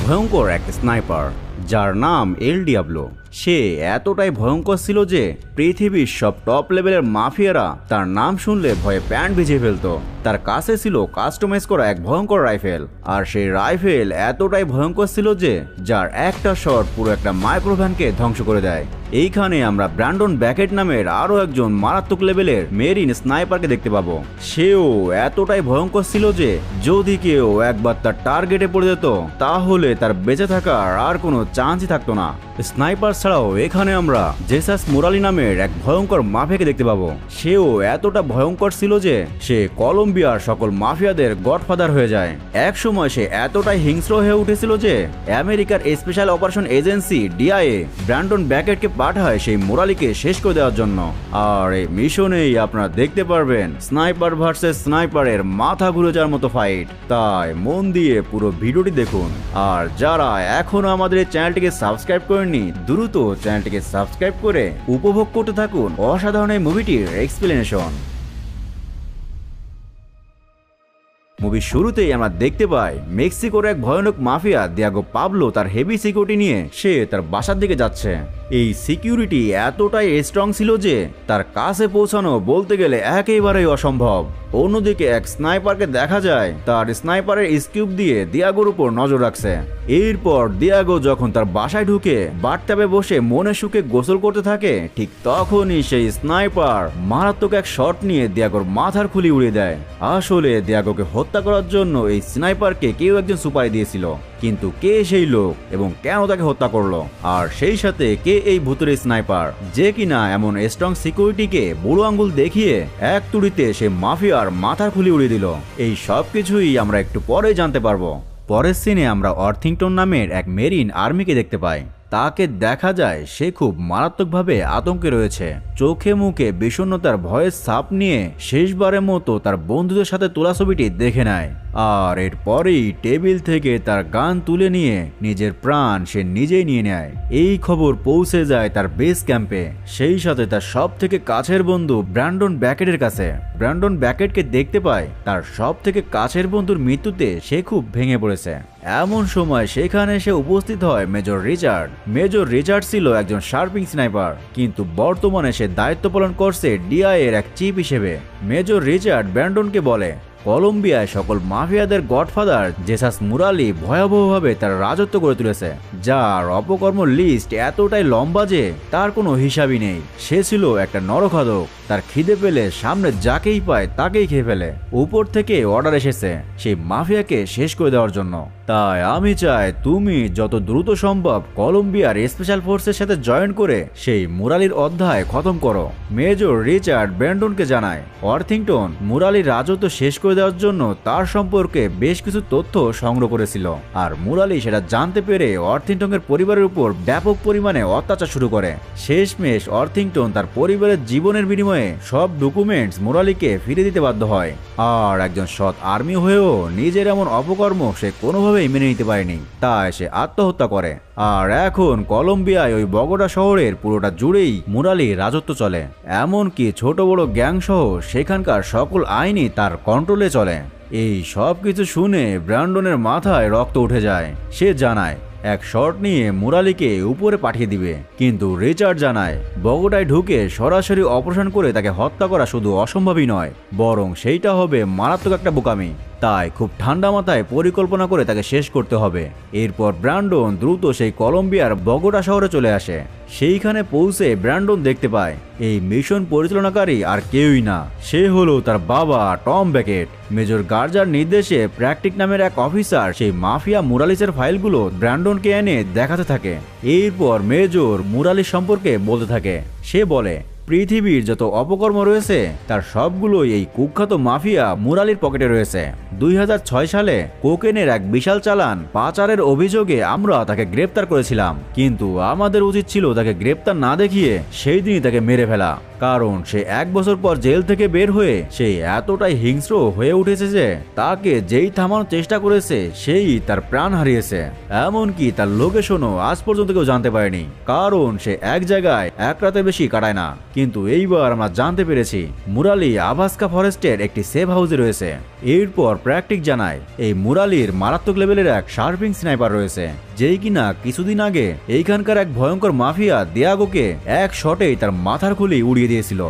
ভয়ঙ্কর এক স্নাইপার যার নাম এল ডিয়াবলো সে এতটাই ভয়ঙ্কর ছিল যে পৃথিবীর সব টপ লেভেলের মাফিয়ারা তার নাম শুনলে ভয়ে প্যান্ট ভিজিয়ে ফেলতো। তার কাছে ছিল কাস্টমাইজ করা এক ভয়ঙ্কর রাইফেল আর সেই রাইফেল এতটাই ভয়ঙ্কর ছিল যে যার একটা শট পুরো একটা মাইক্রোভ্যানকে ধ্বংস করে দেয়। এইখানে আমরা ব্র্যান্ডন ব্যাকেট নামের আরও একজন মারাত্মক লেভেলের মেরিন স্নাইপারকে দেখতে পাবো। সেও এতটাই ভয়ঙ্কর ছিল যে যদি কেউ একবার তার টার্গেটে পড়ে যেত, তাহলে তার বেঁচে থাকার আর কোনো চান্সই থাকতো না। স্নাইপার ছাড়াও এখানে আমরা জেসাস মোরালি নামের এক ভয়ঙ্কর মাফিয়াকে দেখতে পাবো। সেও এতটা ভয়ঙ্কর ছিল যে সে কলম্বিয়ার সকল মাফিয়াদের গডফাদার হয়ে যায়। এক সময় সে এতটাই হিংস্র হয়ে উঠেছিল যে আমেরিকার special operation agency DIA Brandon ব্যাকেটকে পাঠায় সেই মোরালিকে শেষ করে দেওয়ার জন্য। আর এই মিশনেই আপনারা দেখতে পারবেন স্নাইপার ভার্সেস স্নাইপারের মাথা ঘুরে যাওয়ার মতো ফাইট তাই মন দিয়ে পুরো ভিডিওটি দেখুন। আর যারা এখনও আমাদের চ্যানেলটিকে সাবস্ক্রাইব করেননি, দ্রুত চ্যানেলটিকে সাবস্ক্রাইব করে উপভোগ করতে থাকুন অসাধারণ এই মুভিটির এক্সপ্লেনেশন মুভি শুরুতেই আমরা দেখতে পাই মেক্সিকোর এক ভয়ানক মাফিয়া, দিয়াগো পাবলো, তার হেভি সিকিউরিটি নিয়ে সে তার বাসার দিকে যাচ্ছে। এই সিকিউরিটি এতটাই স্ট্রং ছিল যে তার কাছে পৌঁছানো বলতে গেলে একেবারেই অসম্ভব। অন্যদিকে এক স্নাইপারকে দেখা যায়, তার স্নাইপারের স্কিউব দিয়ে দিয়াগোর উপর নজর রাখছে। এরপর দিয়াগো যখন তার বাসায় ঢুকে বাথটাবে বসে মনে সুখে গোসল করতে থাকে, ঠিক তখনই সেই স্নাইপার মারাত্মক এক শট নিয়ে দিয়াগোর মাথার খুলি উড়িয়ে দেয়। আসলে দিয়াগোকে হত্যা করার জন্য এই স্নাইপারকে কেউ একজন সুপারি দিয়েছিল। কিন্তু কে সেই লোক এবং কেন তাকে হত্যা করল? আর সেই সাথে কে এই ভূতের স্নাইপার? যে কিনা এমন স্ট্রং সিকিউরিটিকে বুড়ো আঙ্গুল দেখিয়ে এক তুড়িতে সে মাফিয়ার মাথার খুলি উড়িয়ে দিল। এই সব কিছুই আমরা একটু পরে জানতে পারব। পরের সিনে আমরা অর্থিংটন নামের এক মেরিন আর্মিকে দেখতে পাই। তাকে দেখা যায় সে খুব মারাত্মকভাবে আতঙ্কে রয়েছে। চোখে মুখে বিষণ্ণতার ভয়ের ছাপ নিয়ে শেষবারের মতো তার বন্ধুদের সাথে তোলা ছবিটি দেখে নেয়। আর এরপরেই টেবিল থেকে তার গান তুলে নিয়ে নিজের প্রাণ সে নিজেই নিয়ে নেয়। এই খবর পৌঁছে যায় তার বেস ক্যাম্পে সেই সাথে তার সব থেকে কাছের বন্ধু ব্র্যান্ডন ব্যাকেটের কাছে। ব্র্যান্ডন ব্যাকেটকে দেখতে পায়, তার সব থেকে কাছের বন্ধুর মৃত্যুতে সে খুব ভেঙে পড়েছে। এমন সময় সেখানে সে উপস্থিত হয় মেজর রিচার্ড। মেজর রিচার্ড ছিল একজন শার্পিং স্নাইপার, কিন্তু বর্তমানে সে দায়িত্ব পালন করছে ডিআই এর এক চিফ হিসেবে। মেজর রিচার্ড ব্র্যান্ডনকে বলে কলম্বিয়ায় সকল মাফিয়াদের গডফাদার জেসাস মুরালি ভয়াবহভাবে তার রাজত্ব গড়ে তুলেছে। যার অপকর্ম লিস্ট এতটাই লম্বা যে তার কোনো হিসাবই নেই। সে ছিল একটা নরখাদক। তার খিদে পেলে সামনে যাকেই পায় তাকেই খেয়ে ফেলে। উপর থেকে অর্ডার এসেছে সেই মাফিয়াকে শেষ করে দেওয়ার জন্য। তাই আমি চাই তুমি যত দ্রুত সম্ভব কলম্বিয়ার স্পেশাল ফোর্সের সাথে জয়েন করে সেই মুরালির অধ্যায় খতম করো। মেজর রিচার্ড ব্র্যান্ডনকে জানায়, অর্থিংটন, মুরালির রাজত্ব শেষ করে দেওয়ার জন্য তার সম্পর্কে বেশ কিছু তথ্য সংগ্রহ করেছিল। আর মুরালি সেটা জানতে পেরে অর্থিংটনের পরিবারের উপর ব্যাপক পরিমাণে অত্যাচার শুরু করে। শেষমেশ অর্থিংটন তার পরিবারের জীবনের বিনিময়ে সব ডকুমেন্টস মুরালিকে ফিরে দিতে বাধ্য হয়। আর একজন সৎ আর্মি হয়েও নিজের এমন অপকর্ম সে কোনোভাবেই মেনে নিতে পারেনি। তাই সে আত্মহত্যা করে। আর এখন কলম্বিয়ায় ওই বগোডা শহরের পুরোটা জুড়েই মুরালি রাজত্ব চলে। এমনকি ছোট বড় গ্যাং সহ সেখানকার সকল আইনই তার কন্ট্রোলে চলে। এই সব কিছু শুনে ব্র্যান্ডনের মাথায় রক্ত উঠে যায়। সে জানায়, এক শট নিয়ে মুরালিকে উপরে পাঠিয়ে দিবে। কিন্তু রিচার্ড জানায় বগোটায় ঢুকে সরাসরি অপারেশন করে তাকে হত্যা করা শুধু অসম্ভবই নয়, বরং সেইটা হবে মারাত্মক একটা বোকামি। তাই খুব ঠান্ডা মাথায় পরিকল্পনা করে তাকে শেষ করতে হবে। এরপর ব্র্যান্ডন দ্রুত সেই কলম্বিয়ার বগোটা শহরে চলে আসে। সেইখানে পৌঁছে ব্র্যান্ডন দেখতে পায়, এই মিশন পরিচালনাকারী আর কেউই না। সে হলো তার বাবা টম ব্যাকেট। মেজর গার্জার নির্দেশে প্র্যাকটিক নামের এক অফিসার সেই মাফিয়া মুরালিসের ফাইলগুলো ব্র্যান্ডনকে এনে দেখাতে থাকে। এরপর মেজর মুরালিস সম্পর্কে বলতে থাকে। সে বলে পৃথিবীর যত অপকর্ম রয়েছে, তার সবগুলোই এই কুখ্যাত মাফিয়া মুরালির পকেটে রয়েছে। দুই হাজার ছয় সালে কোকেনের এক বিশাল চালান পাচারের অভিযোগে আমরা তাকে গ্রেপ্তার করেছিলাম। কিন্তু আমাদের উচিত ছিল তাকে গ্রেপ্তার না দেখিয়ে সেই দিনই তাকে মেরে ফেলা। কারণ সে এক বছর পর জেল থেকে বের হয়ে সে এতটাই হিংস্র হয়ে উঠেছে যে তাকে যেই থামানোর চেষ্টা করেছে, সেই তার প্রাণ হারিয়েছে। এমনকি তার লোকেশনও আজ পর্যন্ত কেউ জানতে পারেনি, কারণ সে এক জায়গায় এক রাতে বেশি কাটায় না। কিন্তু এইবার আমরা জানতে পেরেছি, মুরালি আভাস্কা ফরেস্টের একটি সেফ হাউসে রয়েছে। এরপর প্র্যাকটিক জানায়, এই মুরালির মারাত্মক লেভেলের এক শার্পিং স্নাইপার রয়েছে। যেই কিনা কিছুদিন আগে এইখানকার এক ভয়ঙ্কর মাফিয়া দিয়াগোকে এক শটেই তার মাথার খুলি উড়িয়ে দিয়েছিল।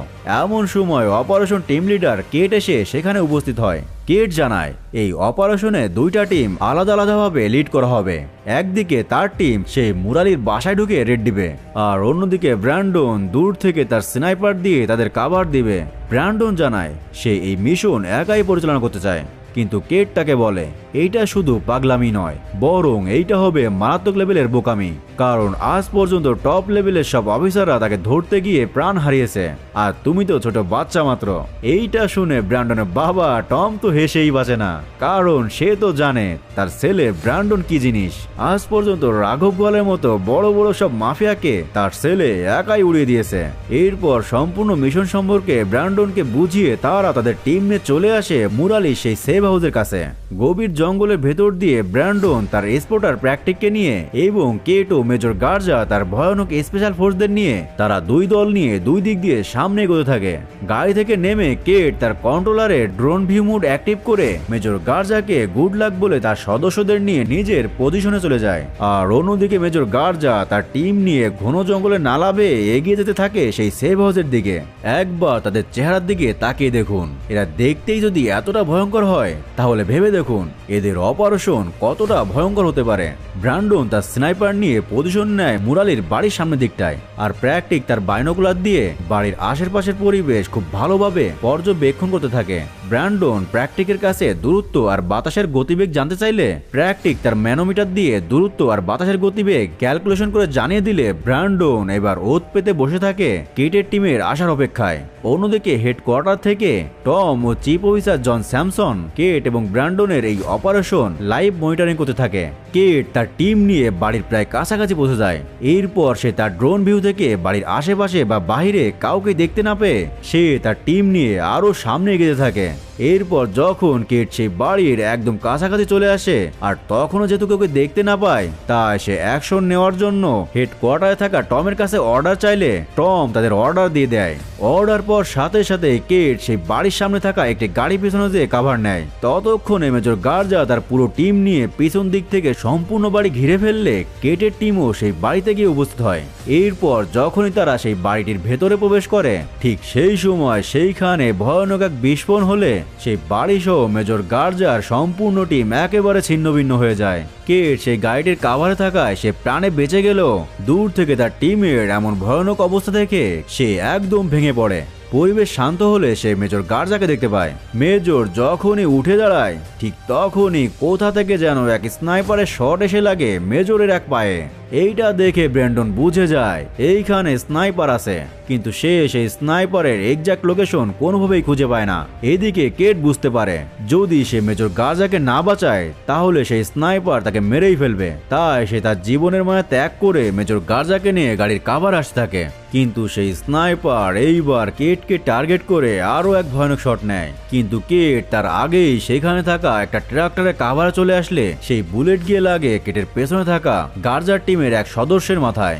এমন সময় অপারেশন টিম লিডার কেট এসে সেখানে উপস্থিত হয়। কেট জানায়, এই অপারেশনে দুইটা টিম আলাদা আলাদাভাবে লিড করা হবে। একদিকে তার টিম সেই মুরালির বাসায় ঢুকে রেড দিবে, আর অন্যদিকে ব্র্যান্ডন দূর থেকে তার স্নাইপার দিয়ে তাদের কাভার দিবে। ব্র্যান্ডন জানায়, সে এই মিশন একাই পরিচালনা করতে চায়। কিন্তু কেট তাকে বলে, এইটা শুধু পাগলামি নয়, বরং এইটা হবে মারাত্মক লেভেলের বোকামি, কারণ আজ পর্যন্ত টপ লেভেলের সব অফিসাররা তাকে ধরতে গিয়ে প্রাণ হারিয়েছে, আর তুমি তো ছোট বাচ্চা মাত্র। এইটা শুনে ব্র্যান্ডনের বাবা টম তো হেসেই বাঁচে না, কারণ সে তো জানে তার ছেলে ব্র্যান্ডন কি জিনিস। আজ পর্যন্ত রাঘব গোয়ালের মতো বড় বড় সব মাফিয়াকে তার ছেলে একাই উড়িয়ে দিয়েছে। এরপর সম্পূর্ণ মিশন সম্পর্কে ব্র্যান্ডনকে বুঝিয়ে তারা তাদের টিম নিয়ে চলে আসে মুরালি সেই সেভ হাউসের কাছে। গভীর জঙ্গলের ভেতর দিয়ে ব্র্যান্ডন তার এক্সপোর্টার প্র্যাকটিককে নিয়ে এবং কেটো মেজর গার্জা তার ভয়ানক স্পেশাল ফোর্সদের নিয়ে তারা দুই দল নিয়ে দুই দিক দিয়ে সামনে এগোতে থাকে। গাড়ি থেকে নেমে কেট তার কন্ট্রোলারে ড্রোন ভিউ মুড অ্যাক্টিভ করে মেজর গার্জাকে গুড লাক বলে তার সদস্যদের নিয়ে নিজের পজিশনে চলে যায়। আর অন্যদিকে মেজর গার্জা তার টিম নিয়ে ঘন জঙ্গলে নালাবে এগিয়ে যেতে থাকে সেই সেভ হাউসের দিকে। একবার তাদের চেহারার দিকে তাকিয়ে দেখুন। এরা দেখতেই যদি এতটা ভয়ঙ্কর হয় তাহলে ভেবে দেখুন, এদের অপারেশন কতটা ভয়ঙ্কর হতে পারে। ব্রান্ডন তার স্নাইপার নিয়ে পজিশন নেয় মুরালির বাড়ির সামনের দিকটায়। আর প্র্যাকটিক তার বাইনোকুলার দিয়ে বাড়ির আশেপাশের পরিবেশ খুব ভালোভাবে পর্যবেক্ষণ করতে থাকে। ব্র্যান্ডন, প্র্যাকটিকের কাছে দূরত্ব আর বাতাসের গতিবেগ জানতে চাইলে প্র্যাকটিক তার ম্যানোমিটার দিয়ে দূরত্ব আর বাতাসের গতিবেগ ক্যালকুলেশন করে জানিয়ে দিলে ব্র্যান্ডন এবার ওত পেতে বসে থাকে কেটের টিমের আসার অপেক্ষায়। অন্যদিকে হেডকোয়ার্টার থেকে টম ও chief officer John Samson, Kate এবং ব্র্যান্ডনের এই অপারেশন লাইভ মনিটরিং করতে থাকে। কেট তার টিম নিয়ে বাড়ির প্রায় কাছাকাছি পৌঁছে যায়। এরপর সে তার ড্রোন ভিউ থেকে বাড়ির আশেপাশে বা বাইরে কাউকে দেখতে না পেয়ে সে তার টিম নিয়ে আরও সামনে এগিয়ে থাকে। এরপর যখন কেট সেই বাড়ির একদম কাছাকাছি চলে আসে, আর তখনও যেহেতু কাউকে দেখতে না পায়, তাই সে অ্যাকশন নেওয়ার জন্য হেডকোয়ার্টারে থাকা টমের কাছে অর্ডার চাইলে টম তাদের অর্ডার দিয়ে দেয়। অর্ডার পর সাথে সাথে কেট সেই বাড়ির সামনে থাকা একটি গাড়ি পিছনে দিয়ে কাভার নেয়। ততক্ষণে মেজর গার্জা তার পুরো টিম নিয়ে পিছন দিক থেকে সম্পূর্ণ বাড়ি ঘিরে ফেললে কেটের টিমও সেই বাড়িতে গিয়ে উপস্থিত হয়। এরপর যখনই তারা সেই বাড়িটির ভেতরে প্রবেশ করে, ঠিক সেই সময় সেইখানে ভয়ানক এক বিস্ফোরণ হলে সেই বাড়ি সহ মেজর গার্জার সম্পূর্ণ টিম একেবারে ছিন্নভিন্ন হয়ে যায়। কেট সেই গাড়িটির কাভারে থাকায় সে প্রাণে বেঁচে গেল দূর থেকে তার টিমের এমন ভয়ানক অবস্থা দেখে সে একদম ভেঙে পড়ে। পরিবেশ শান্ত হলে সে মেজর গার্জাকে দেখতে পায়। মেজর যখনই উঠে দাঁড়ায়, ঠিক তখনই কোথা থেকে যেন এক স্নাইপারের শট এসে লাগে মেজরের এক পায়ে। এইটা দেখে ব্র্যান্ডন বুঝে যায়, এইখানে স্নাইপার আছে। কিন্তু সে সেই স্নাইপারের এক্সাক্ট লোকেশন কোনোভাবেই খুঁজে পায় না। এদিকে কেট বুঝতে পারে, যদি সে মেজর গার্জাকে না বাঁচায়, তাহলে সেই স্নাইপার তাকে মেরেই ফেলবে। তাই সে তার জীবনের মায়া ত্যাগ করে মেজর গার্জাকে নিয়ে গাড়ির কাভার আসতে থাকে। কিন্তু সেই স্নাইপার এইবার কেটকে টার্গেট করে আরও এক ভয়ানক শট নেয়। কিন্তু কেট তার আগেই সেখানে থাকা একটা ট্রাক্টরে কাভারে চলে আসলে, সেই বুলেট গিয়ে লাগে কেটের পেছনে থাকা গার্জার টিমের এক সদস্যের মাথায়।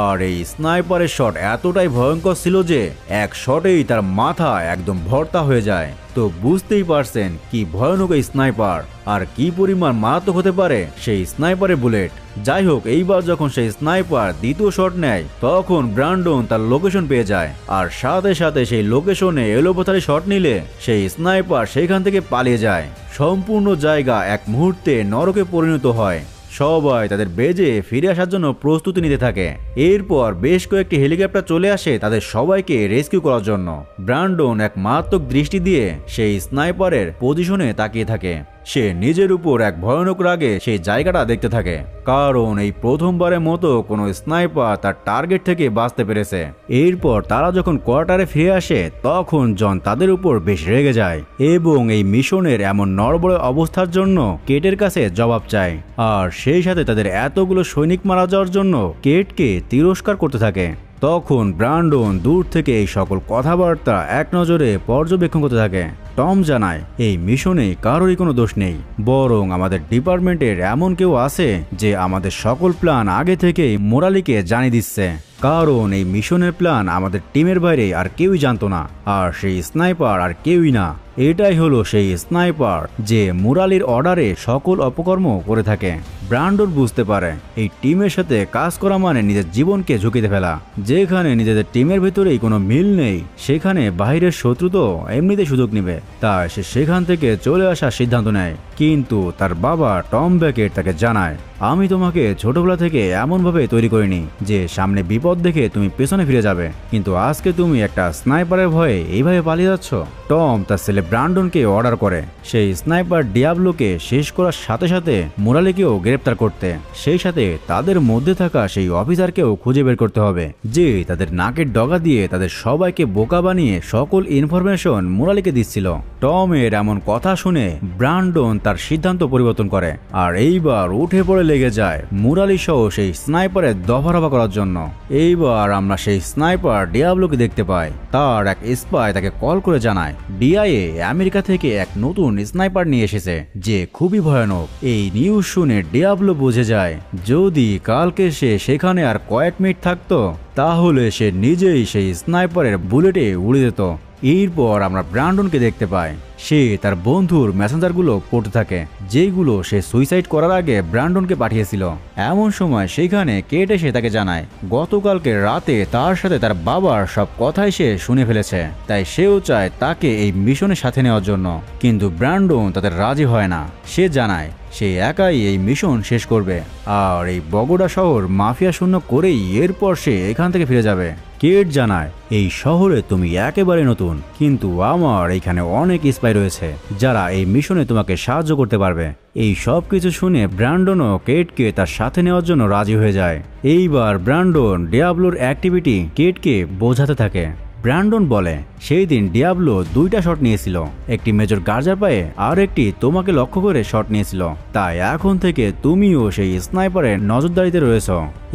আর এই স্নাইপারের শট এতটাই ভয়ঙ্কর ছিল যে, এক শটেই তার মাথা একদম ভর্তা হয়ে যায়। তো বুঝতেই পারছেন কি ভয়ানক এই স্নাইপার, আর কি পরিমাণ মারাত্মক হতে পারে সেই স্নাইপারের বুলেট। যাই হোক, এইবার যখন সেই স্নাইপার দ্বিতীয় শট নেয়, তখন ব্রান্ডন তার লোকেশন পেয়ে যায়। আর সাথে সাথে সেই লোকেশনে এলোপাথারি শট নিলে সেই স্নাইপার সেখান থেকে পালিয়ে যায়। সম্পূর্ণ জায়গা এক মুহূর্তে নরকে পরিণত হয়। সবাই তাদের বেজে ফিরে আসার জন্য প্রস্তুতি নিতে থাকে। এরপর বেশ কয়েকটি হেলিকপ্টার চলে আসে তাদের সবাইকে রেস্কিউ করার জন্য। ব্রান্ডন এক মারাত্মক দৃষ্টি দিয়ে সেই স্নাইপারের পজিশনে তাকিয়ে থাকে। সে নিজের উপর এক ভয়ানক রাগে সেই জায়গাটা দেখতে থাকে। কারণ এই প্রথমবারের মতো কোনো স্নাইপার তার টার্গেট থেকে বাঁচতে পেরেছে। এরপর তারা যখন কোয়ার্টারে ফিরে আসে, তখন জন তাদের উপর বেশ রেগে যায় এবং এই মিশনের এমন নড়বড়ে অবস্থার জন্য কেটের কাছে জবাব চায়। আর সেই সাথে তাদের এতগুলো সৈনিক মারা যাওয়ার জন্য কেটকে তিরস্কার করতে থাকে। তখন ব্রান্ডন দূর থেকে এই সকল কথাবার্তা এক নজরে পর্যবেক্ষণ করতে থাকে। টম জানায়, এই মিশনে কারোরই কোনো দোষ নেই। বরং আমাদের ডিপার্টমেন্টের এমন কেউ আছে যে আমাদের সকল প্ল্যান আগে থেকেই মোরালিকে জানিয়ে দিচ্ছে। কারণ এই মিশনের প্ল্যান আমাদের টিমের বাইরে আর কেউই জানতো না, আর সেই স্নাইপার আর কেউই না। এটাই হলো সেই স্নাইপার যে মুরালির অর্ডারে সকল অপকর্ম করে থাকে। ব্রান্ডন বুঝতে পারে, এই টিমের সাথে কাজ করা মানে নিজের জীবনকে ঝুঁকিতে ফেলা। যেখানে নিজেদের টিমের ভেতরেই কোনো মিল নেই, সেখানে বাইরের শত্রু তো এমনিতে সুযোগ নেবে। তাই সে সেখান থেকে চলে আসার সিদ্ধান্ত নেয়। কিন্তু তার বাবা টম ব্যাকেট তাকে জানায়, আমি তোমাকে ছোটবেলা থেকে এমনভাবে তৈরি করিনি যে সামনে বিপদ দেখে তুমি পেছনে ফিরে যাবে। কিন্তু আজকে তুমি একটা স্নাইপারের ভয়ে এইভাবে পালিয়ে যাচ্ছ? টম তার ছেলে ব্রান্ডনকে অর্ডার করে। সেই স্নাইপার ডিয়াবলোকে শেষ করার সাথে সাথে মুরালিকেও গ্রেপ্তার করতে। সেই সাথে তাদের মধ্যে থাকা সেই অফিসারকেও খুঁজে বের করতে হবে, যে তাদের নাকের ডগা দিয়ে তাদের সবাইকে বোকা বানিয়ে সকল ইনফরমেশন মুরালিকে দিচ্ছিল। টমের এমন কথা শুনে ব্রান্ডন তার সিদ্ধান্ত পরিবর্তন করে, আর এইবার উঠে পড়ে লেগে যায় মুরালি সহ সেই স্নাইপারের দফারফা করার জন্য। এইবার আমরা সেই স্নাইপার ডিয়াবলোকে দেখতে পাই। তার এক স্পাই তাকে কল করে জানায়, ডিআইএ আমেরিকা থেকে এক নতুন স্নাইপার নিয়ে এসেছে, যে খুবই ভয়ানক। এই নিউজ শুনে ডিয়াবলো বুঝে যায়, যদি কালকে সে সেখানে আর কয়েক মিনিট থাকতো, তাহলে সে নিজেই সেই স্নাইপারের বুলেটে উড়ে যেত। এরপর আমরা ব্র্যান্ডনকে দেখতে পাই। সে তার বন্ধুর মেসেঞ্জারগুলো পড়তে থাকে যেগুলো সে সুইসাইড করার আগে ব্র্যান্ডনকে পাঠিয়েছিল। এমন সময় সেখানে কেট এসে তাকে জানায়, গতকালকে রাতে তার সাথে তার বাবার সব কথাই সে শুনে ফেলেছে, তাই সেও চায় তাকে এই মিশনের সাথে নেওয়ার জন্য। কিন্তু ব্র্যান্ডন তাদের রাজি হয় না। সে জানায় সে একাই এই মিশন শেষ করবে। আর এই বগোডা শহর মাফিয়া শূন্য করেই এরপর সে এখান থেকে ফিরে যাবে। কেট জানায়, এই শহরে তুমি একেবারে নতুন, কিন্তু আমার এখানে অনেক স্পাই রয়েছে, যারা এই মিশনে তোমাকে সাহায্য করতে পারবে। এই সব কিছু শুনে ব্র্যান্ডনও কেটকে তার সাথে নেওয়ার জন্য রাজি হয়ে যায়। এইবার ব্র্যান্ডন, ডিয়াবলোর অ্যাক্টিভিটি কেটকে বোঝাতে থাকে। ব্র্যান্ডন বলে, সেই দিন ডিয়াবলো দুইটা শট নিয়েছিল। একটি মেজর গার্জার পায়ে আর একটি তোমাকে লক্ষ্য করে শট নিয়েছিল। তাই এখন থেকে তুমিও সেই স্নাইপারের নজরদারিতে রয়েছ।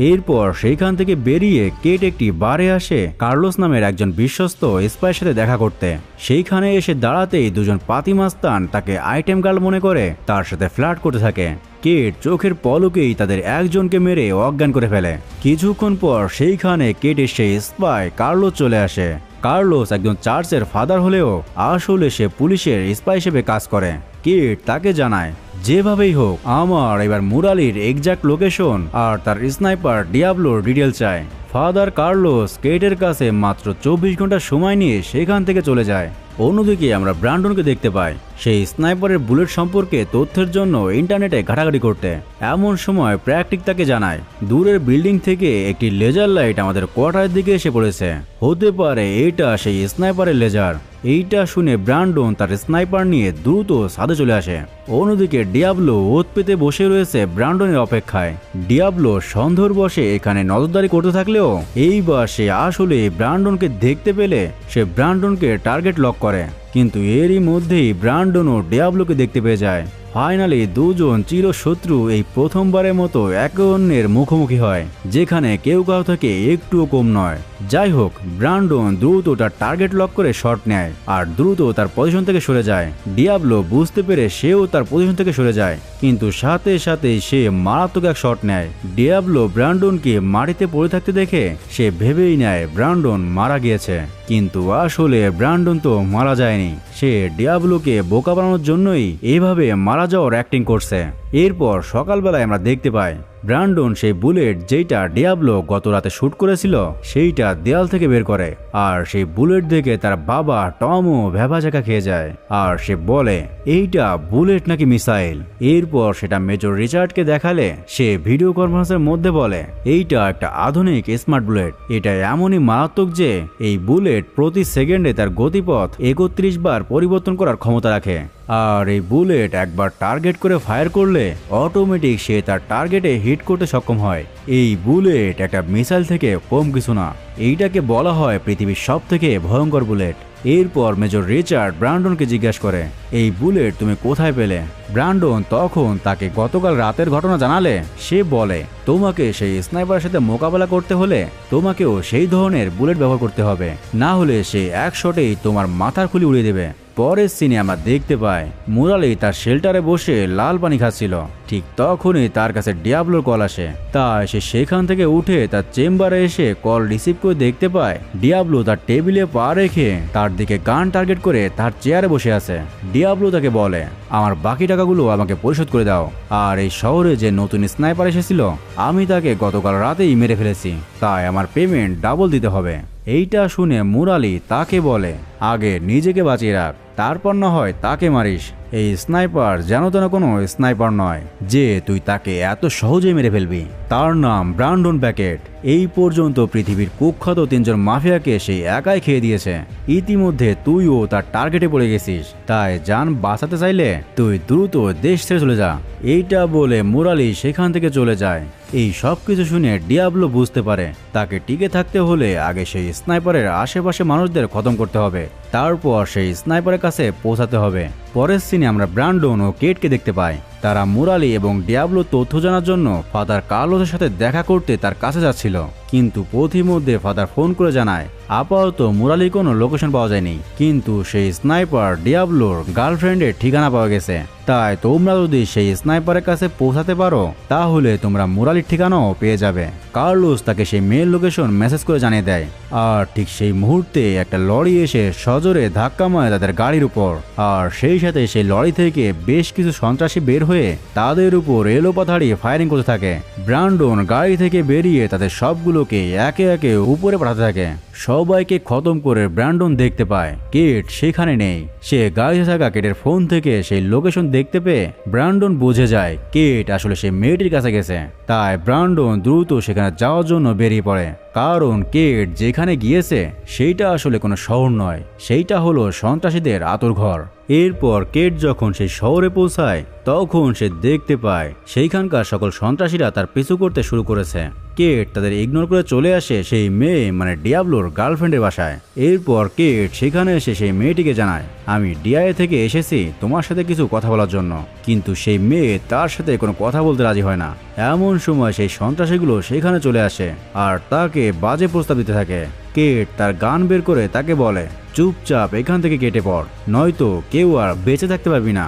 এরপর সেইখান থেকে বেরিয়ে কেট একটি বারে আসে কার্লোস নামের একজন বিশ্বস্ত স্পাইয়ের সাথে দেখা করতে। সেইখানে এসে দাঁড়াতেই দুজন পাতিমাস্তান তাকে আইটেম গার্ল মনে করে তার সাথে ফ্ল্যাট করতে থাকে। কেট চোখের পলকেই তাদের একজনকে মেরে অজ্ঞান করে ফেলে। কিছুক্ষণ পর সেইখানে কেটের সেই স্পাই কার্লোস চলে আসে। কার্লোস একজন চার্চের ফাদার হলেও আসলে সে পুলিশের স্পাই হিসেবে কাজ করে। কিট তাকে জানায়, যেভাবেই হোক, আমার এবার মুরালির এক্সাক্ট লোকেশন আর তার স্নাইপার ডিয়াবলোর ডিটেল চায় ফাদার কার্লোস কেটের কাছে মাত্র চব্বিশ ঘণ্টা সময় নিয়ে সেখান থেকে চলে যায়। অন্যদিকে আমরা ব্র্যান্ডনকে দেখতে পাই। সেই স্নাইপারের বুলেট সম্পর্কে তথ্যের জন্য ইন্টারনেটে ঘাটাঘাটি করতে। এমন সময় প্র্যাকটিক তাকে জানায়, দূরের বিল্ডিং থেকে একটি লেজার লাইট আমাদের কোয়ার্টারের দিকে এসে পড়েছে। হতে পারে এটা সেই স্নাইপারের লেজার। এইটা শুনে ব্রান্ডন তার স্নাইপার নিয়ে দ্রুত সাদে চলে আসে। অন্যদিকে ডিয়াবলো ওত পেতে বসে রয়েছে ব্র্যান্ডনের অপেক্ষায়। ডিয়াবলো সন্দেহর বসে এখানে নজরদারি করতে থাকলেও এইবার সে আসলে ব্র্যান্ডনকে দেখতে পেলে সে ব্রান্ডনকে টার্গেট লক করে। কিন্তু এরই মধ্যেই ব্রান্ডনও ডেয়াবলোকে দেখতে পেয়ে যায়। ফাইনালি দুজন চিরশত্রু এই প্রথমবারের মতো একে অন্যের মুখোমুখি হয়, যেখানে কেউ কাউ থেকে একটুও কম নয়। যাই হোক ব্রান্ডন দ্রুত তার টার্গেট লক করে শট নেয় আর দ্রুত তার পজিশন থেকে সরে যায়। ডিয়াবলো বুঝতে পেরে সেও তার পজিশন থেকে সরে যায়, কিন্তু সাথে সাথে সে মারাত্মক এক শট নেয়। ডিয়াবলো ব্রান্ডনকে মাটিতে পড়ে থাকতে দেখে সে ভেবেই নেয় ব্রান্ডন মারা গিয়েছে, কিন্তু আসলে ব্রান্ডন তো মারা যায়নি। সে ডিয়াবলোকে বোকা বানানোর জন্যই এভাবে মারা যাওয়ার অ্যাক্টিং করছে। এরপর সকালবেলায় আমরা দেখতে পাই ব্রান্ডন সেই বুলেট যেইটা ডিয়াবলো গত রাতে শুট করেছিল, সেইটা দেয়াল থেকে বের করে। আর সেই বুলেট দেখে তার বাবা টমও ভেবাচাকা খেয়ে যায়। আর সে বলে, এইটা বুলেট নাকি মিসাইল? এরপর সেটা মেজর রিচার্ডকে দেখালে, সে ভিডিও কনফারেন্সের মধ্যে বলে, এইটা একটা আধুনিক স্মার্ট বুলেট। এটা এমনই মারাত্মক যে, এই বুলেট প্রতি সেকেন্ডে তার গতিপথ একত্রিশ বার পরিবর্তন করার ক্ষমতা রাখে। আর এই বুলেট একবার টার্গেট করে ফায়ার করলে অটোমেটিক সে তার টার্গেটে হিট করতে সক্ষম হয়। এই বুলেট একটা মিসাইল থেকে কম কিছু না। এইটাকে বলা হয় পৃথিবীর সব থেকে ভয়ঙ্কর বুলেট। এরপর মেজর রিচার্ড ব্রান্ডনকে জিজ্ঞাসা করে, এই বুলেট তুমি কোথায় পেলে? ব্রান্ডন তখন তাকে গতকাল রাতের ঘটনা জানালে। সে বলে, তোমাকে সেই স্নাইপারের সাথে মোকাবেলা করতে হলে তোমাকেও সেই ধরনের বুলেট ব্যবহার করতে হবে। না হলে সে এক শটেই তোমার মাথার খুলি উড়িয়ে দেবে। পরের সিনে দেখতে পাই মুরালি তার শেল্টারে বসে লাল পানি খাচ্ছিল। ঠিক তখনই তার কাছে ডিয়াবলোর কল আসে। তাই সে সেখান থেকে উঠে তার চেম্বারে এসে কল রিসিভ করে দেখতে পায়, ডিয়াবলো তার টেবিলে পা রেখে তার দিকে গান টার্গেট করে তার চেয়ারে বসে আছে। ডিয়াবলো তাকে বলে, আমার বাকি টাকাগুলো আমাকে পরিশোধ করে দাও। আর এই শহরে যে নতুন স্নাইপার এসেছিল, আমি তাকে গতকাল রাতেই মেরে ফেলেছি। তাই আমার পেমেন্ট ডাবল দিতে হবে। এইটা শুনে মুরালি তাকে বলে, আগে নিজেকে বাঁচিয়ে রাখ, তারপর না হয় তাকে মারিস। এই স্নাইপার যেন তেন কোনো স্নাইপার নয়, যে তুই তাকে এত সহজেই মেরে ফেলবি। তার নাম ব্রান্ডন প্যাকেট। এই পর্যন্ত পৃথিবীর কুখ্যাত তিনজন মাফিয়াকে সেই একাই খেয়ে দিয়েছে। ইতিমধ্যে তুইও তার টার্গেটে পড়ে গেছিস। তাই যান বাঁচাতে চাইলে তুই দ্রুত দেশ ছেড়ে চলে যা। এইটা বলে মুরালি সেখান থেকে চলে যায়। এই সব কিছু শুনে ডিয়াবলো বুঝতে পারে, তাকে টিকে থাকতে হলে আগে সেই স্নাইপারের আশেপাশে মানুষদের খতম করতে হবে, তারপর সেই স্নাইপারের কাছে পৌঁছাতে হবে। পরের সিনে আমরা ব্র্যান্ডন ও কেটকে দেখতে পাই। তারা মুরালি এবং ডিয়াবলো তথ্য জানার জন্য ফাদার কার্লোসের সাথে দেখা করতে তার কাছে যাচ্ছিল। কিন্তু পথিমধ্যে ফাদার ফোন করে জানায়, আপাতত মুরালির কোনো লোকেশন পাওয়া যায়নি। কিন্তু সেই স্নাইপার ডিয়াবলোর গার্লফ্রেন্ডের ঠিকানা পাওয়া গেছে। তাই তোমরা যদি সেই স্নাইপারের কাছে পৌঁছাতে পারো, তাহলে তোমরা মুরালির ঠিকানাও পেয়ে যাবে। কার্লোস তাকে সেই মেল লোকেশন মেসেজ করে জানিয়ে দেয়। আর ঠিক সেই মুহূর্তে একটা লরি এসে সজোরে ধাক্কা মারে তাদের গাড়ির উপর। আর সেই সাথে সেই লরি থেকে বেশ কিছু সন্ত্রাসী বের হয়ে তাদের উপর এলোপাথাড়ি ফায়ারিং করতে থাকে। ব্রান্ডন গাড়ি থেকে বেরিয়ে তাদের সবগুলোকে একে একে উপরে পাঠাতে থাকে। সবাইকে খতম করে ব্র্যান্ডন দেখতে পায়। কেট সেখানে নেই। সে গাড়িতে থাকা কেটের ফোন থেকে সেই লোকেশন দেখতে পেয়ে ব্র্যান্ডন বুঝে যায়, কেট আসলে সে মেয়েটির কাছে গেছে। তাই ব্র্যান্ডন দ্রুত সেখানে যাওয়ার জন্য বেরিয়ে পড়ে। কারণ কেট যেখানে গিয়েছে, সেইটা আসলে কোনো শহর নয়। সেইটা হলো সন্ত্রাসীদের আতরঘর এরপর কেট যখন সেই শহরে পৌঁছায়, তখন সে দেখতে পায়, সেইখানকার সকল সন্ত্রাসীরা তার পিছু করতে শুরু করেছে। কেট তাদের ইগনোর করে চলে আসে সেই মেয়ে মানে ডিয়াবলোর গার্লফ্রেন্ডের বাসায়। এরপর কেট সেখানে এসে সেই মেয়েটিকে জানায়, আমি ডিআইএ থেকে এসেছি তোমার সাথে কিছু কথা বলার জন্য। কিন্তু সেই মেয়ে তার সাথে কোনো কথা বলতে রাজি হয় না। এমন সময় সেই সন্ত্রাসীগুলো সেখানে চলে আসে আর তাকে বাজে প্রস্তাব দিতে থাকে। কেট তার গান বের করে তাকে বলে, চুপচাপ এখান থেকে কেটে পড়, নয়তো কেউ আর বেঁচে থাকতে পারবি না।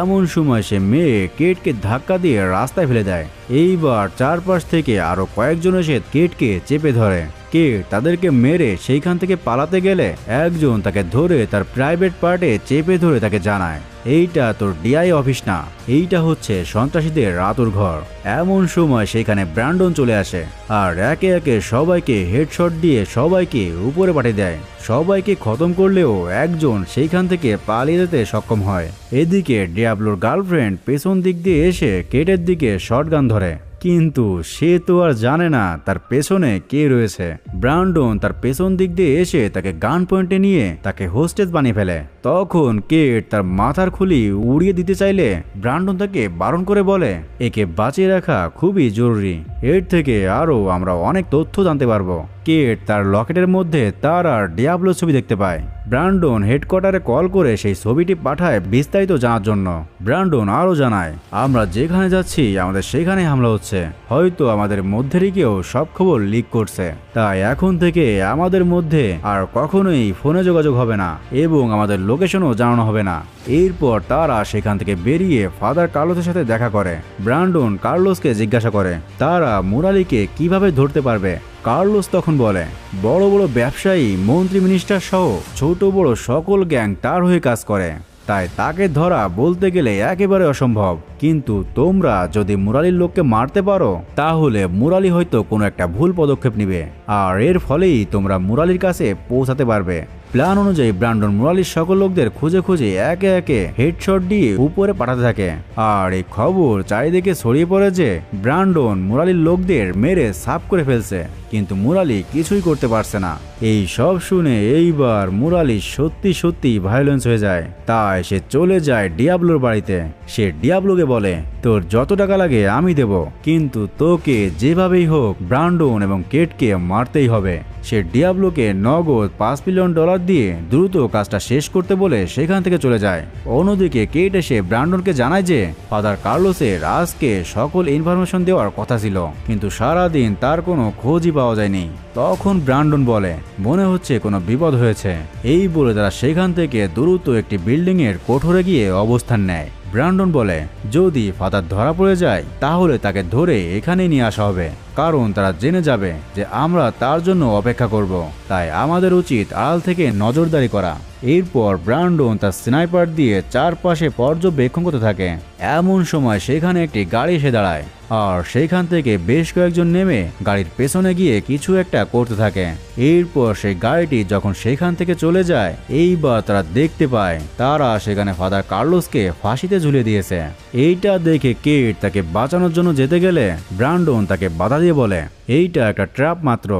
এমন সময় সে মেয়ে কেটকে ধাক্কা দিয়ে রাস্তায় ফেলে দেয়। এইবার চারপাশ থেকে আরও কয়েকজন এসে কেটকে চেপে ধরে। কেট তাদেরকে মেরে সেইখান থেকে পালাতে গেলে একজন তাকে ধরে তার প্রাইভেট পার্টে চেপে ধরে তাকে জানায়, এইটা তোর ডিআই অফিস না, এইটা হচ্ছে সন্ত্রাসীদের রাতুর ঘর। এমন সময় সেখানে ব্র্যান্ডন চলে আসে আর একে একে সবাইকে হেডশট দিয়ে সবাইকে উপরে পাঠিয়ে দেয়। সবাইকে খতম করলেও একজন সেইখান থেকে পালিয়ে যেতে সক্ষম হয়। এদিকে ডিয়াবলোর গার্লফ্রেন্ড পেছন দিক দিয়ে এসে কেটের দিকে শটগান ধরে। কিন্তু সে তো আর জানে না তার পেছনে কে রয়েছে। ব্রাউন্ডন তার পেছন দিক দিয়ে এসে তাকে গান পয়েন্টে নিয়ে তাকে হোস্টেজ বানিয়ে ফেলে। তখন কেট তার মাথার খুলি উড়িয়ে দিতে চাইলে ব্রান্ডন তাকে বারণ করে বলে, একে বাঁচিয়ে রাখা খুবই জরুরি। এর থেকে আরও আমরা অনেক তথ্য জানতে পারব। কেট তার লকেটের মধ্যে তার আর ডিয়াবলো ছবি দেখতে পায়। ব্রান্ডন হেডকোয়ার্টারে কল করে সেই ছবিটি পাঠায় বিস্তারিত জানার জন্য। ব্র্যান্ডন আরও জানায়, আমরা যেখানে যাচ্ছি, আমাদের সেখানে হামলা হচ্ছে। হয়তো আমাদের মধ্যেরই কেউ সব খবর লিক করছে। তাই এখন থেকে আমাদের মধ্যে আর কখনোই ফোনে যোগাযোগ হবে না এবং আমাদের লোকেশনও জানানো হবে না। এরপর তারা সেখান থেকে বেরিয়ে ফাদার কার্লোসের সাথে দেখা করে। ব্রান্ডন কার্লোসকে জিজ্ঞাসা করে, তারা মুরালিকে কীভাবে ধরতে পারবে? কার্লোস তখন বলে, বড় বড় ব্যবসায়ী, মন্ত্রী মিনিস্টার সহ ছোট বড় সকল গ্যাং তার হয়ে কাজ করে। তাই তাকে ধরা বলতে গেলে একেবারে অসম্ভব। কিন্তু তোমরা যদি মুরালির লোককে মারতে পারো, তাহলে মুরালি হয়তো কোনো একটা ভুল পদক্ষেপ নিবে। আর এর ফলেই তোমরা মুরালির কাছে পৌঁছাতে পারবে। প্ল্যান অনুযায়ী ব্রান্ডন মুরালির সকল লোকদের খুঁজে খুঁজে একে একে হেডশট দিয়ে উপরে পাঠাতে থাকে। আর এই খবর চারিদিকে ছড়িয়ে পড়ে যে ব্রান্ডন মুরালির লোকদের মেরে সাফ করে ফেলছে। কিন্তু মুরালি কিছুই করতে পারছে না। এই সব শুনে এইবার মুরালি সত্যি সত্যি ভায়োলেন্স হয়ে যায়। তাই সে চলে যায় ডিয়াবলোর বাড়িতে। সে ডিয়াবলোকে বলে, তোর যত টাকা লাগে আমি দেব। কিন্তু তোকে যেভাবেই হোক ব্রান্ডন এবং কেটকে মারতেই হবে। সে ডিয়াবলোকে নগদ পাঁচ মিলিয়ন ডলার দিয়ে দ্রুত কাজটা শেষ করতে বলে সেখান থেকে চলে যায়। অন্যদিকে কেট এসে ব্রান্ডনকে জানায় যে ফাদার কার্লোসের আজকে সকল ইনফরমেশন দেওয়ার কথা ছিল, কিন্তু সারাদিন তার কোনো খোঁজই পাওয়া যায়নি। তখন ব্রান্ডন বলে, মনে হচ্ছে কোনো বিপদ হয়েছে। এই বলে তারা সেখান থেকে দ্রুত একটি বিল্ডিং এর কোঠরে গিয়ে অবস্থান নেয়। ব্রান্ডন বলে, যদি ফাদার ধরা পড়ে যায়, তাহলে তাকে ধরে এখানেই নিয়ে আসা হবে। কারণ তারা জেনে যাবে যে আমরা তার জন্য অপেক্ষা করব। তাই আমাদের উচিত আড়াল থেকে নজরদারি করা। এরপর ব্রান্ডন তার স্নাইপার দিয়ে চারপাশে পর্যবেক্ষণ করতে থাকে। এমন সময় সেখানে একটি গাড়ি এসে দাঁড়ায়। আর সেখান থেকে বেশ কয়েকজন নেমে গাড়ির পেছনে গিয়ে কিছু একটা করতে থাকে। এরপর সেই গাড়িটি যখন সেখান থেকে চলে যায়, এইবার তারা দেখতে পায়, তারা সেখানে ফাদার কার্লোসকে ফাঁসিতে ঝুলিয়ে দিয়েছে। এইটা দেখে কেট তাকে বাঁচানোর জন্য যেতে গেলে ব্রান্ডন তাকে বাধা দিয়ে বলে এইটা একটা ট্র্যাপ মাত্র।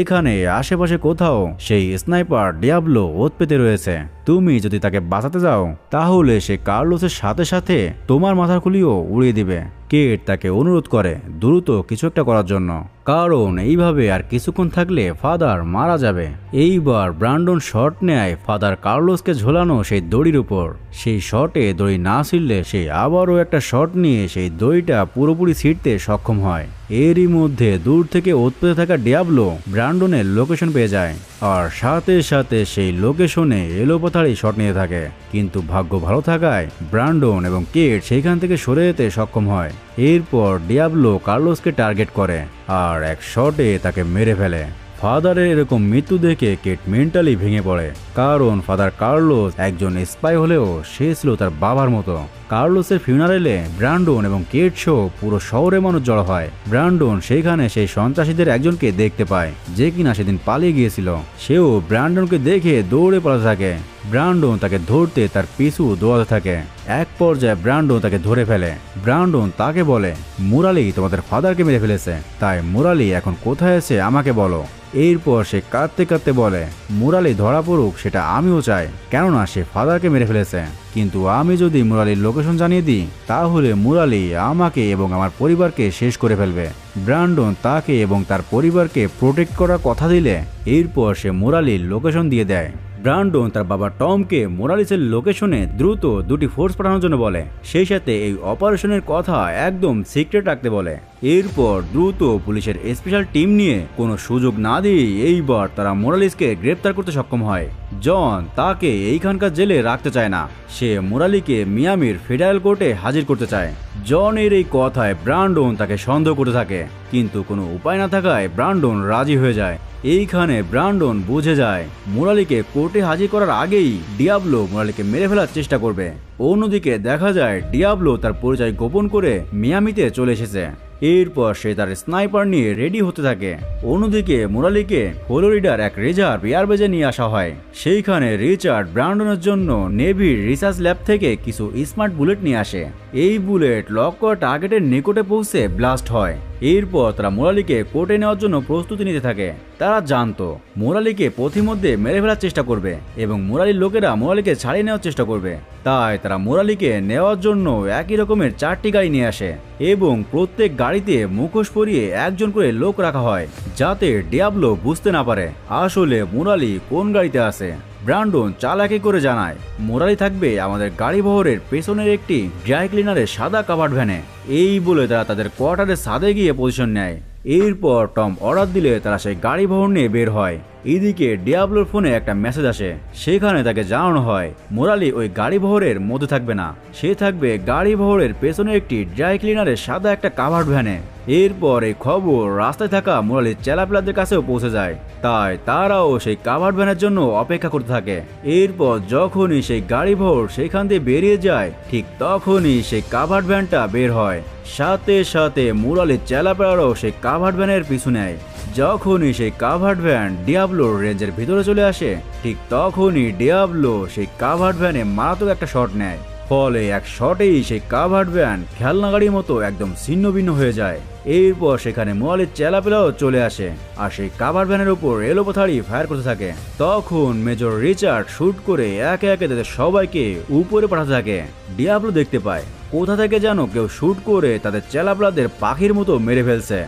এখানে আশেপাশে কোথাও সেই স্নাইপার ডিয়াবলো ওত পেতে রয়েছে। তুমি যদি তাকে বাঁচাতে যাও, তাহলে সে কার্লোসের সাথে সাথে তোমার মাথার খুলিও উড়িয়ে দিবে। কেট তাকে অনুরোধ করে দ্রুত কিছু একটা করার জন্য। কারণ এইভাবে আর কিছুক্ষণ থাকলে ফাদার মারা যাবে। এইবার ব্রান্ডন শট নেয় ফাদার কার্লোসকে ঝোলানো সেই দড়ির উপর। সেই শটে দড়ি না ছিঁড়লে সে আবারও একটা শট নিয়ে সেই দড়িটা পুরোপুরি ছিঁড়তে সক্ষম হয়। এরই মধ্যে দূর থেকে উৎপেতে থাকা ডিয়াবলো ব্রান্ডনের লোকেশন পেয়ে যায়। আর সাথে সাথে সেই লোকেশনে এলোপাথাড়ি শট নিয়ে থাকে। কিন্তু ভাগ্য ভালো থাকায় ব্র্যান্ডন এবং কেট সেইখান থেকে সরে যেতে সক্ষম হয়। এরপর ডিয়াবলো কার্লোসকে টার্গেট করে। আর এক শটে তাকে মেরে ফেলে। ফাদারের এরকম মৃত্যু দেখে কেট মেন্টালি ভেঙে পড়ে। কারণ ফাদার কার্লোস একজন স্পাই হলেও সে ছিল তার বাবার মতো। কার্লোসের ফিউনারেলে ব্র্যান্ডন এবং কেট শো পুরো শহরে মানুষ জড়ো হয়। ব্র্যান্ডন সেইখানে সেই সন্ত্রাসীদের একজনকে দেখতে পায়, যে কিনা সেদিন পালিয়ে গিয়েছিল। সেও ব্র্যান্ডনকে দেখে দৌড়ে পালাতে থাকে। ব্রান্ডন তাকে ধরতে তার পিছু দোয়াতে থাকে। এক পর্যায়ে ব্রান্ডন তাকে ধরে ফেলে। ব্রান্ডন তাকে বলে, মুরালি তোমাদের ফাদারকে মেরে ফেলেছে। তাই মুরালি, এখন কোথায় আছে আমাকে বলো। এরপর সে কাঁদতে কাঁদতে বলে, মুরালি ধরা পড়ুক, সেটা আমিও চাই। কেননা সে ফাদারকে মেরে ফেলেছে। কিন্তু আমি যদি মুরালির লোকেশন জানিয়ে দিই, তাহলে মুরালি আমাকে এবং আমার পরিবারকে শেষ করে ফেলবে। ব্রান্ডন তাকে এবং তার পরিবারকে প্রোটেক্ট করার কথা দিলে, এরপর সে মুরালির লোকেশন দিয়ে দেয়। ব্রান্ডন তার বাবা টমকে মোরালিসের লোকেশনে দ্রুত দুটি ফোর্স পাঠানোর জন্য বলে। সেই সাথে এই অপারেশনের কথা একদম সিক্রেট রাখতে বলে। এরপর দ্রুত পুলিশের স্পেশাল টিম নিয়ে কোনো সুযোগ না দিয়ে এইবার তারা মোরালিসকে গ্রেপ্তার করতে সক্ষম হয়। জন তাকে এইখানকার জেলে রাখতে চায় না। সে মোরালিকে মিয়ামির ফেডারেল কোর্টে হাজির করতে চায়। জনের এই কথায় ব্রান্ডন তাকে সন্দেহ করতে থাকে। কিন্তু কোনো উপায় না থাকায় ব্রান্ডন রাজি হয়ে যায়। এইখানে ব্রান্ডন বুঝে যায়। মোরালিকে কোর্টে হাজির করার আগেই ডিয়াবলো মোরালিকে মেরে ফেলার চেষ্টা করবে। অন্যদিকে দেখা যায় ডিয়াবলো তার পরিচয় গোপন করে মিয়ামিতে চলে এসেছে। এরপর সে তার স্নাইপার নিয়ে রেডি হতে থাকে। অন্যদিকে মোরালিকে ফ্লোরিডার এক রিজার্ভ এয়ারবেজে নিয়ে আসা হয়। সেইখানে রিচার্ড ব্রান্ডনের জন্য নেভির রিসার্চ ল্যাব থেকে কিছু স্মার্ট বুলেট নিয়ে আসে। এই বুলেট লক করা টার্গেটের নিকটে পৌঁছে ব্লাস্ট হয়। এরপর তারা মোরালিকে কোর্টে নেওয়ার জন্য প্রস্তুতি নিতে থাকে। তারা জানতো, মোরালিকে পথিমধ্যে মেরে ফেলার চেষ্টা করবে এবং মোরালির লোকেরা মোরালিকে ছাড়িয়ে নেওয়ার চেষ্টা করবে। তাই তারা মোরালিকে নেওয়ার জন্য একই রকমের চারটি গাড়ি নিয়ে আসে এবং প্রত্যেক গাড়িতে মুখোশ পরিয়ে একজন করে লোক রাখা হয়, যাতে ডিয়াবলো বুঝতে না পারে আসলে মোরালি কোন গাড়িতে আছে। ব্রান্ডন চালাকি করে জানায়, মোরালি থাকবে আমাদের গাড়ি বহরের পেছনের একটি ড্রাই ক্লিনারের সাদা কাভার্ড ভ্যানে। এই বলে তারা তাদের কোয়ার্টারের সাদে গিয়ে পজিশন নেয়। এরপর টম অর্ডার দিলে তারা সেই গাড়ি বহর নিয়ে বের হয়। এদিকে ডিয়াবলোর ফোনে একটা মেসেজ আসে। সেখানে তাকে জানানো হয়, মোরালি ওই গাড়ি বহরের মধ্যে থাকবে না। সে থাকবে গাড়ি বহরের পেছনে একটি ড্রাই ক্লিনারের সাদা একটা কাভার্ড ভ্যানে এরপর এই খবর রাস্তায় থাকা মোরালির চেলাপেলাদের কাছেও পৌঁছে যায়। তাই তারাও সেই কাভার্ড ভ্যানের জন্য অপেক্ষা করতে থাকে। এরপর যখনই সেই গাড়ি ভোর সেখান দিয়ে বেরিয়ে যায়, ঠিক তখনই সেই কাভার্ড ভ্যানটা বের হয়। সাথে সাথে মুরালির চেলাপেলারও সেই কাভার্ড ভ্যানের পিছু নেয়। যখনই সেই কাভার্ড ভ্যান ডিয়াবলোর রেঞ্জের ভিতরে চলে আসে, ঠিক তখনই ডিয়াবলো সেই কাভার্ড ভ্যানে মারাত্মক একটা শট নেয়। ফলে এক শটেই সেই কাভার্ড ভ্যান খেলনা গাড়ির মতো একদম ছিন্ন ভিন্ন হয়ে যায়। এরপর সেখানে মোয়ালের চেলাপেলাও চলে আসে আর সেই কাভার ভ্যানের উপর এলোপাথাড়ি ফায়ার করতে থাকে। তখন মেজর রিচার্ড শুট করে একে একে তাদের সবাইকে উপরে পাঠাতে থাকে। ডিয়াবলো দেখতে পায়। কোথা থেকে যেন কেউ শুট করে তাদের চেলাপলাদের পাখির মতো মেরে ফেলছে।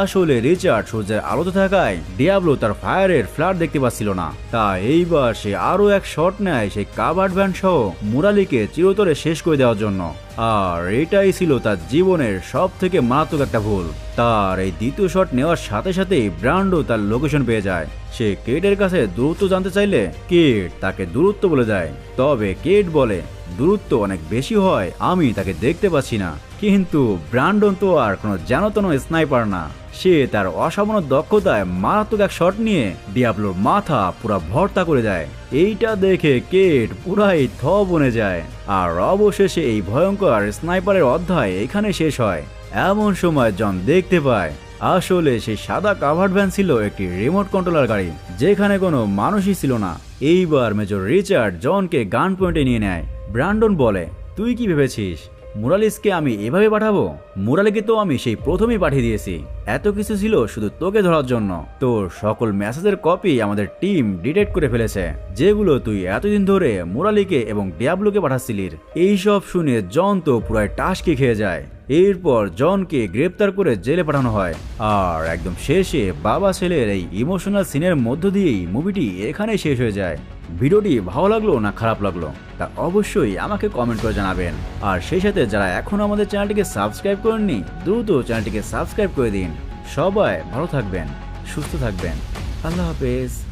আসলে রিচার্ড সূর্যের আলোতে থাকায় ডিয়াবলো তার ফায়ারের ফ্ল্যাট দেখতে পাচ্ছিল না। তা এইবার সে আরও এক শট নেয় সেই কাভার্ড ভ্যান সহ মুরালিকে চিরতরে শেষ করে দেওয়ার জন্য। আর এটাই ছিল তার জীবনের সব থেকে মারাত্মক একটা ভুল। তার এই দ্বিতীয় শট নেওয়ার সাথে সাথেই ব্রান্ডও তার লোকেশন পেয়ে যায়। সে কেটের কাছে দূরত্ব জানতে চাইলে কেট তাকে দূরত্ব বলে দেয়। তবে কেট বলে দূরত্ব অনেক বেশি হয়, আমি তাকে দেখতে পাচ্ছি না। কিন্তু ব্রান্ডন তো আর কোনো জানতন স্নাইপার না। সে তার অসামান্য দক্ষতায় মারাত্মক এক শট নিয়ে ডিয়াবলোর মাথা পুরা ভর্তা করে দেয়। এইটা দেখে কেট পুরাই থ বনে যায়। আর অবশেষে এই ভয়ঙ্কর স্নাইপারের অধ্যায় এখানে শেষ হয়। এমন সময় জন দেখতে পায়, আসলে সেই সাদা কাভার্ড ভ্যান ছিল একটি রিমোট কন্ট্রোলার গাড়ি, যেখানে কোনো মানুষই ছিল না। এইবার মেজর রিচার্ড জনকে গান পয়েন্টে নিয়ে নেয়। ব্রান্ডন বলে, তুই কি ভেবেছিস? মুরালিসকে আমি এভাবে পাঠাবো? মুরালিকে তো আমি সেই প্রথমেই পাঠিয়ে দিয়েছি। এত কিছু ছিল শুধু তোকে ধরার জন্য। তোর সকল মেসেজের কপি আমাদের টিম ডিটেক্ট করে ফেলেছে, যেগুলো তুই এতদিন ধরে মুরালিকে এবং ডিয়াবলোকে পাঠাচ্ছিলির। এইসব শুনে জন তো পুরায় টাসকে খেয়ে যায়। এরপর জনকে গ্রেপ্তার করে জেলে পাঠানো হয়। আর একদম শেষে বাবা ছেলের এই ইমোশনাল সিনের মধ্য দিয়েই মুভিটি এখানেই শেষ হয়ে যায়। ভিডিওটি ভালো লাগল না খারাপ লাগল, তা অবশ্যই আমাকে কমেন্ট করে জানাবেন। আর সেই সাথে যারা এখনও আমাদের চ্যানেলটিকে সাবস্ক্রাইব করেননি, দ্রুত চ্যানেলটিকে সাবস্ক্রাইব করে দিন। সবাই ভালো থাকবেন, সুস্থ থাকবেন। আল্লাহ হাফেজ।